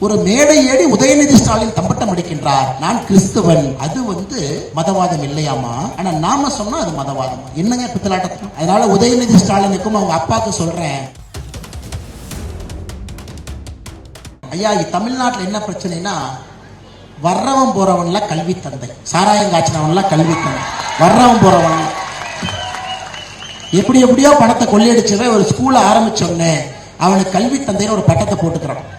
ஒரு மேடை ஏடி உதயநிதி ஸ்டாலின் தம்பட்டம் அடிக்கின்றார். நான் கிறிஸ்தவன். அது வந்து மதவாதம் இல்லையாமா ஆனா நாம சொன்னா அது மதவாதம். என்னங்க பித்தலாட்டம் அதனால உதயநிதி ஸ்டாலினுக்கும் அவங்க அப்பாவுக்கு சொல்றேன். ஐயா இ- தமிழ்நாட்டுல என்ன பிரச்சனைனா வர்றவன் போறவன்ல கல்வி தந்தை. சாராயம் காய்ச்சினவன்லாம் கல்வி தந்தை. வர்றவன் போறவன். எப்படி எப்படியோ பணத்தை கொள்ளையடிச்சவன் ஒரு ஸ்கூலை ஆரம்பிச்சோடனே அவனுக்கு கல்வி தந்தைன்னு ஒரு பட்டத்தை போட்டுக்கிறான்.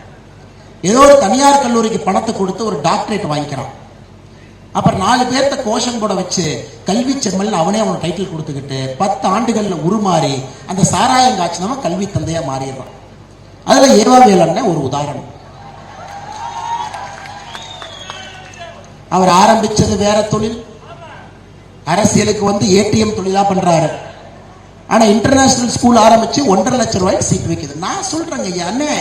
ஏதோ ஒரு தனியார் கல்லூரிக்கு பணத்தை கொடுத்து ஒரு டாக்டரேட் வாங்கிக்கிறான். அப்புறம் நாலு பேர்த்த கோஷம் கூட வச்சு கல்வி செம்மல் அவனே அவன் டைட்டில் கொடுத்துக்கிட்டு பத்து ஆண்டுகள்ல உருமாறி அந்த சாராயம் காய்ச்சினவன் கல்வி தந்தையா மாறிடுறான். அதுல ஏவாவேலன் ஒரு உதாரணம். அவர் ஆரம்பிச்சது வேற தொழில். அரசியலுக்கு வந்து ஏடிஎம் தொழிலா பண்றாரு. ஆனா இன்டர்நேஷனல் ஸ்கூல் ஆரம்பிச்சு ஒன்றரை லட்சம் ரூபாய்க்கு சீட் வைக்குது. நான் சொல்றேங்க ஐயா அண்ணே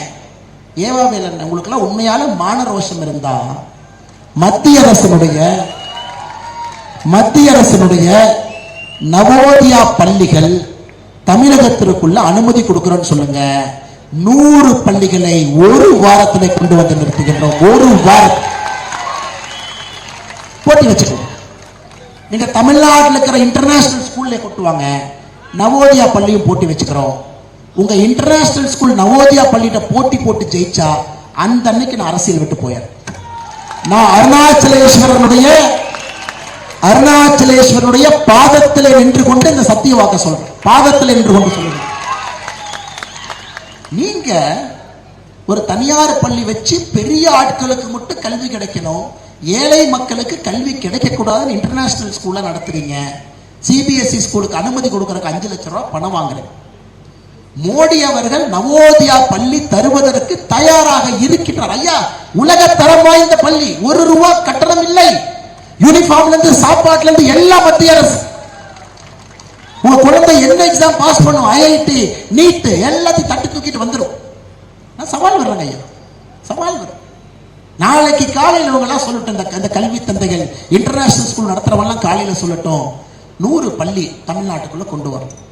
ஏவாவேல் அண்ணன் உங்களுக்குலாம் உண்மையான மான ரோஷம் இருந்தா மத்திய அரசனுடைய மத்திய அரசனுடைய நவோதயா பள்ளிகள் தமிழகத்திற்குள்ள அனுமதி கொடுக்கிறோன்னு சொல்லுங்க. நூறு பள்ளிகளை ஒரு வாரத்தில் கொண்டு வந்து நிறுத்துகின்றோம். ஒரு வாரம். போட்டி வச்சுக்கோங்க. நீங்க தமிழ்நாட்டில் இருக்கிற இன்டர்நேஷனல் ஸ்கூல்ல கொட்டுவாங்க. நவோதயா பள்ளியும் போட்டி வச்சுக்கிறோம். உங்க இன்டர்நேஷனல் ஸ்கூல் நவோதயா பள்ளிகிட்ட போட்டி போட்டு ஜெயிச்சா அந்த அன்னைக்கு நான் அரசியல் விட்டு போயார் நான் அருணாச்சலேஸ்வரனுடைய அருணாச்சலேஸ்வரனுடைய பாதத்தில் நின்று கொண்டு இந்த சத்திய வாக்க சொல்றேன். பாதத்தில் நின்று கொண்டு சொல்லுங்க. நீங்க ஒரு தனியார் பள்ளி வச்சு பெரிய ஆட்களுக்கு மட்டும் கல்வி கிடைக்கணும் ஏழை மக்களுக்கு கல்வி கிடைக்க கூடாதுன்னு இன்டர்நேஷனல் ஸ்கூல்ல நடத்துறீங்க. சிபிஎஸ்இ ஸ்கூலுக்கு அனுமதி கொடுக்கறதுக்கு அஞ்சு லட்சம் ரூபாய் பணம் வாங்குறேன் மோடி அவர்கள் நவோதியா பள்ளி தருவதற்கு தயாராக இருக்கின்றார். ஐயா உலக தரம் வாய்ந்த பள்ளி ஒரு ரூபா கட்டணம் இல்லை. யூனிஃபார்ம்ல இருந்து சாப்பாட்டுல இருந்து எல்லா மத்திய அரசு. உங்க குழந்தை என்ன எக்ஸாம் பாஸ் பண்ணும்? ஐஐடி நீட் எல்லாத்தையும் தட்டு தூக்கிட்டு வந்துடும் நான் சவால் வர்றேங்க ஐயா. சவால் வரும் நாளைக்கு காலையில் இவங்க எல்லாம் சொல்லட்டும் இந்த கல்வி தந்தைகள் இன்டர்நேஷனல் ஸ்கூல் நடத்துறவங்கலாம் காலையில சொல்லட்டும். நூறு பள்ளி தமிழ்நாட்டுக்குள்ள கொண்டு வரணும்.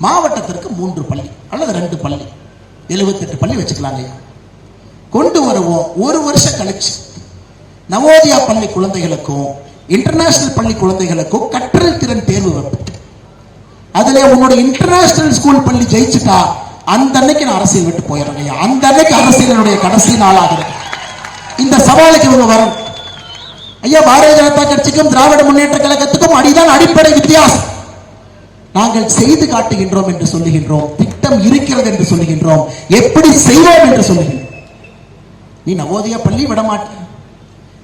மாவட்டத்திற்கு மூன்று பள்ளி அல்லது ரெண்டு பள்ளி. எழுபத்தெட்டு பள்ளி வச்சுக்கலாங்க ஐயா. கொண்டு வருவோம். ஒரு வருஷம் கழிச்சு நவோதயா பள்ளி குழந்தைகளுக்கும் இன்டர்நேஷனல் பள்ளி குழந்தைகளுக்கும் கற்றல் திறன் தேர்வு வைப்போம். அதுல உன்னோட இன்டர்நேஷனல் ஸ்கூல் பள்ளி ஜெயிச்சுட்டா அந்த அன்னைக்கு நான் அரசியல் விட்டு போயிடுறேன் ஐயா. அந்த அன்னைக்கு அரசியலுடைய கடைசி நாளாக இந்த சவாலுக்கு இவங்க வரும் ஐயா பாரதிய ஜனதா கட்சிக்கும் திராவிட முன்னேற்ற கழகத்துக்கும் அடிதான் அடிப்படை வித்தியாசம். நாங்கள் செய்து காட்டுகின்றோம் என்று சொல்லுகின்றோம். திட்டம் இருக்கிறது என்று சொல்லுகின்றோம். எப்படி செய்வோம் என்று சொல்லுகின்றோம். நீ நவோதயா பள்ளி விடமாட்ட.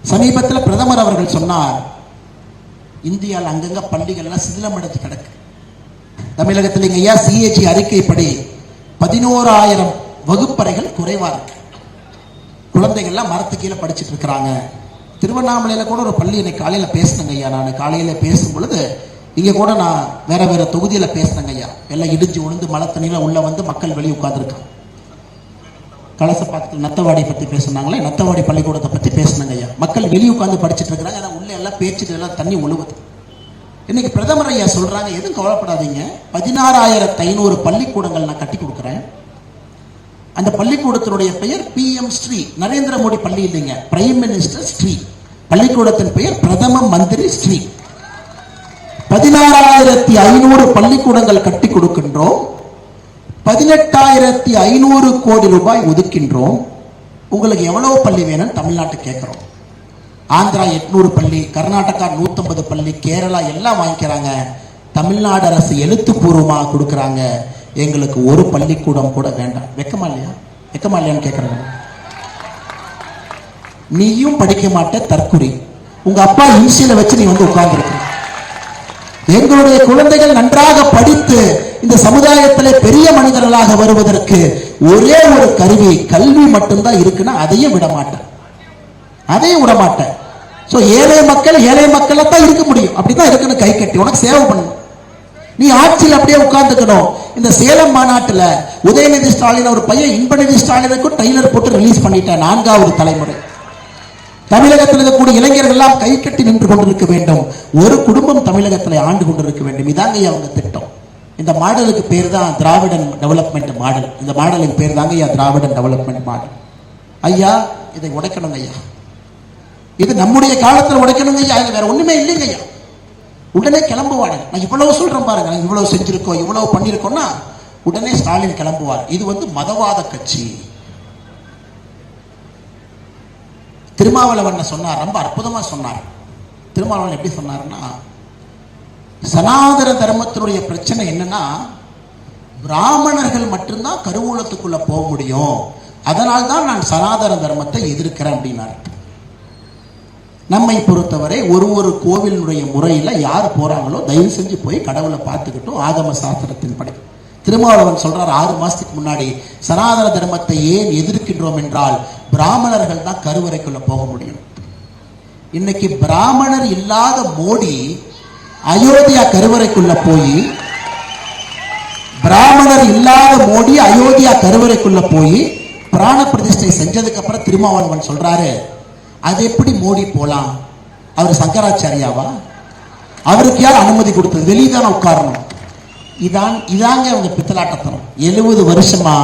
சமீபத்தில் பிரதமர் அவர்கள் சொன்னார் இந்தியாவில் அங்கங்க பள்ளிகள்லாம் சிதிலமடைஞ்சு கிடக்கு. தமிழகத்தில் இங்க ஐயா சிஹெச்சி அறிக்கைப்படி பதினோராயிரம் வகுப்பறைகள் குறைவா இருக்கு. குழந்தைகள்லாம் மரத்து கீழே படிச்சுட்டு இருக்கிறாங்க. திருவண்ணாமலையில கூட ஒரு பள்ளி இன்னைக்கு காலையில பேசினங்க ஐயா. நான் காலையில பேசும் பொழுது இங்க கூட நான் வேற வேற தொகுதியில பேசுகிறேங்க ஐயா. எல்லாம் இடிஞ்சு உளுந்து மழை தண்ணியில உள்ள வந்து மக்கள் வெளியே உட்கார்ந்துருக்காங்க. கலசப்பாக்கத்தில் நத்தவாடி பத்தி பேசுனாங்களே நத்தவாடி பள்ளிக்கூடத்தை பத்தி பேசினாங்க ஐயா. மக்கள் வெளியே உட்காந்து படிச்சுட்டு இருக்கிறாங்க ஆனா உள்ள எல்லாம் பேச்சுட்டு எல்லாம் தண்ணி ஒழுகுது. இன்னைக்கு பிரதமர் ஐயா சொல்றாங்க எதுவும் கவலைப்படாதீங்க. பதினாறாயிரத்து ஐநூறு பள்ளிக்கூடங்கள் நான் கட்டி கொடுக்குறேன். அந்த பள்ளிக்கூடத்தினுடைய பெயர் பிஎம் ஸ்ரீ. நரேந்திர மோடி பள்ளி இல்லைங்க பிரைம் மினிஸ்டர் ஸ்ரீ. பள்ளிக்கூடத்தின் பெயர் பிரதம மந்திரி ஸ்ரீ. பதினாறாயிரத்தி ஐநூறு பள்ளிக்கூடங்கள் கட்டி கொடுக்கின்றோம். பதினெட்டாயிரத்தி ஐநூறு கோடி ரூபாய் ஒதுக்கின்றோம். உங்களுக்கு எவ்வளவு பள்ளி வேணும்னு தமிழ்நாட்டை கேட்கிறோம். ஆந்திரா எட்நூறு பள்ளி கர்நாடகா நூத்தம்பது பள்ளி கேரளா எல்லாம் வாங்கிக்கிறாங்க. தமிழ்நாடு அரசு எழுத்துப்பூர்வமாக கொடுக்கறாங்க. எங்களுக்கு ஒரு பள்ளிக்கூடம் கூட வேண்டாம். வெக்கமா இல்லையா? வெக்கமா இல்லையான்னு கேட்கறாங்க. நீயும் படிக்க மாட்ட தற்குறி உங்க அப்பா இன்சியில வச்சு நீ வந்து உட்கார்ந்துருக்க. எங்களுடைய குழந்தைகள் நன்றாக படித்து இந்த சமுதாயத்திலே பெரிய மனிதர்களாக வருவதற்கு ஒரே ஒரு கருவி கல்வி மட்டும்தான் இருக்குன்னா அதையும் விட மாட்டேன். அதையும் விட மாட்டேன். ஸோ ஏழை மக்கள் ஏழை மக்களா தான் இருக்க முடியும். அப்படிதான் இருக்கணும் கை கட்டி. உனக்கு சேவை பண்ணணும் நீ ஆட்சியில் அப்படியே உட்கார்ந்துக்கணும். இந்த சேலம் மாநாட்டில் உதயநிதி ஸ்டாலின் ஒரு பையன் இன்பநிதி ஸ்டாலினுக்கும் ட்ரைலர் போட்டு ரிலீஸ் பண்ணிட்டேன். நான்காவது தலைமுறை. தமிழகத்தில் இருக்கக்கூடிய இளைஞர்கள் எல்லாம் கை கட்டி நின்று கொண்டிருக்க வேண்டும். ஒரு குடும்பம் தமிழகத்தில் ஆண்டு கொண்டிருக்க வேண்டும். இதாங்க ஐயா அவங்க திட்டம். இந்த மாடலுக்கு பேர் தான் திராவிடன் டெவலப்மெண்ட் மாடல். இந்த மாடலுக்கு பேர் தாங்க ஐயா திராவிடன் டெவலப்மெண்ட் மாடல். ஐயா இதை உடைக்கணுங்க ஐயா. இது நம்முடைய காலத்தில் உடைக்கணுங்க ஐயா. இது வேற ஒண்ணுமே இல்லைங்க ஐயா. உடனே கிளம்புவாங்க நான் இவ்வளவு சொல்றேன் பாருங்க. நான் இவ்வளவு செஞ்சிருக்கோம் இவ்வளவு பண்ணியிருக்கோம்னா உடனே ஸ்டாலின் கிளம்புவார். இது வந்து மதவாத கட்சி. திருமாவளவன் சொன்னார். ரொம்ப அற்புதமா சொன்னார். திருமாவளவன் எப்படி சொன்னார்னா சனாதன தர்மத்தினுடைய பிரச்சனை என்னன்னா பிராமணர்கள் மட்டும்தான் கருவூலத்துக்குள்ள போக முடியும். அதனால் தான் நான் சனாதன தர்மத்தை எதிர்க்கிறேன் அப்படின்னார். நம்மை பொறுத்தவரை ஒரு ஒரு கோவிலுடைய முறையில யார் போறாங்களோ தயவு செஞ்சு போய் கடவுளை பார்த்துக்கிட்டோம் ஆகம சாஸ்திரத்தின் படி. திருமாவளவன் சொல்றார் ஆறு மாசத்துக்கு முன்னாடி சனாதன தர்மத்தை ஏன் எதிர்க்கின்றோம் என்றால் பிராமணர்கள் தான் கருவறைக்குள்ள போக முடியும். இன்னைக்கு பிராமணர் இல்லாத மோடி அயோத்தியா கருவறைக்குள்ள போய் பிராமணர் இல்லாத மோடி அயோத்தியா கருவறைக்குள்ள போய் பிராண பிரதிஷ்டை செஞ்சதுக்கு அப்புறம் திருமாவளவன் சொல்றாரு அது எப்படி மோடி போலாம்? அவர் சங்கராச்சாரியாவா? அவருக்கு யார் அனுமதி கொடுத்தது? வெளியே தானே உட்காரணும். இதான் இதாங்க அவங்க பித்தலாட்டத்தனம். எழுபது வருஷமா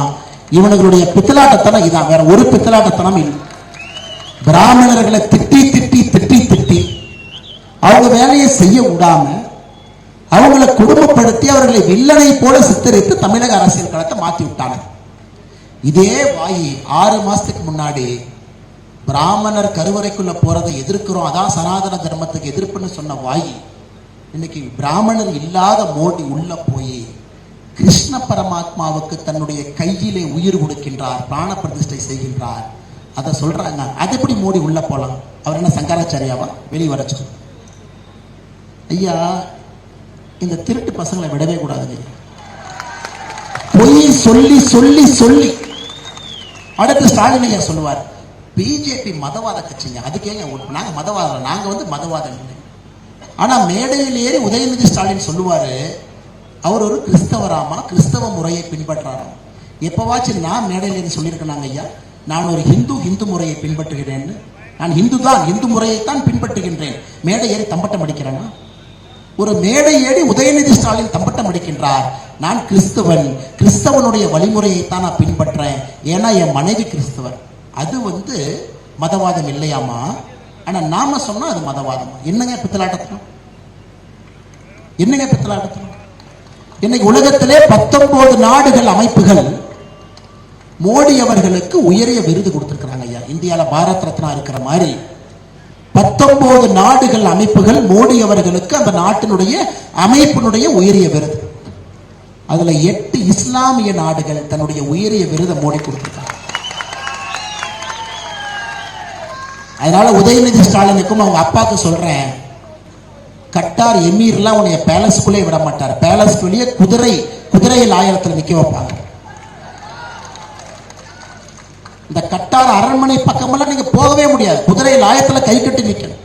இவனுடைய பித்தலாட்டத்தனம் இதான். வேற ஒரு பித்தலாட்டத்தனம் இல்லை. பிராமணர்களை திட்டி திட்டி திட்டி திட்டி அவங்க வேலையை செய்ய விடாம அவங்களை குடும்பப்படுத்தி அவர்களை வில்லனை போல சித்தரித்து தமிழக அரசியல் களத்தை மாற்றி விட்டாங்க. இதே வாயி ஆறு மாசத்துக்கு முன்னாடி பிராமணர் கருவறைக்குள்ள போறதை எதிர்க்கிறோம். அதான் சனாதன தர்மத்துக்கு எதிர்ப்புன்னு சொன்ன வாயி இன்னைக்கு பிராமணர் இல்லாத மோடி உள்ள போய் கிருஷ்ண பரமாத்மாவுக்கு தன்னுடைய கையிலே உயிர் கொடுக்கின்றார் பிராண பிரதிஷ்டை செய்கின்றார். அதை சொல்றாங்க. அது எப்படி மோடி உள்ள போலாம்? அவர் என்ன சங்கராச்சாரியாவா? வெளியே வர சொல்லு. ஐயா இந்த திருட்டு பசங்களை விடவே கூடாது பொய் சொல்லி சொல்லி சொல்லி. அடுத்து ஸ்டாலின் ஐயா சொல்லுவார் பிஜேபி மதவாத கட்சிங்க. அதுக்கேங்க நாங்க மதவாதம் நாங்க வந்து மதவாதம் இல்லை ஆனா மேடையில் ஏறி உதயநிதி ஸ்டாலின் சொல்லுவாரு அவர் ஒரு கிறிஸ்தவராமா கிறிஸ்தவ முறையை பின்பற்றாராம் எப்பவாச்சும் நான் மேடையில் ஏறி சொல்லியிருக்கேனாங்க ஐயா நான் ஒரு ஹிந்து ஹிந்து முறையை பின்பற்றுகிறேன்னு. நான் ஹிந்து தான் இந்து முறையைத்தான் பின்பற்றுகின்றேன். மேடை ஏறி தம்பட்டம் அடிக்கிறேனா? ஒரு மேடை ஏறி உதயநிதி ஸ்டாலின் தம்பட்டம் அடிக்கின்றார். நான் கிறிஸ்தவன் கிறிஸ்தவனுடைய வழிமுறையை தான் நான் பின்பற்றேன். ஏன்னா என் மனைவி கிறிஸ்தவர். அது வந்து மதவாதம் இல்லையாமா? ஆனா நாம சொன்னா அது மதவாதம். என்னங்க பித்தலாட்டத்தனம்? என்னங்க பித்தலாட்டத்தனம்? இன்னைக்கு உலகத்திலே பத்தொன்பது நாடுகள் அமைப்புகள் மோடி அவர்களுக்கு உயரிய விருது கொடுத்திருக்கிறாங்க ஐயா. இந்தியாவில் பாரத் ரத்னா இருக்கிற மாதிரி பத்தொன்பது நாடுகள் அமைப்புகள் மோடி அவர்களுக்கு அந்த நாட்டினுடைய அமைப்பினுடைய உயரிய விருது. அதுல எட்டு இஸ்லாமிய நாடுகள் தன்னுடைய உயரிய விருதை மோடி கொடுத்திருக்காங்க. அதனால உதயநிதி ஸ்டாலினுக்கும் அவங்க அப்பாவுக்கு சொல்றேன். கட்டார் எமீர்லாம் உன்னைய பேலஸ்குள்ளே விட மாட்டார். பேலஸ் வெளியே குதிரை குதிரையில் ஆயிரத்தில் நிற்க வைப்பாங்க. இந்த கட்டார் அரண்மனை பக்கமெல்லாம் நீங்க போகவே முடியாது. குதிரையில் ஆயத்துல கை கட்டி நிற்கணும்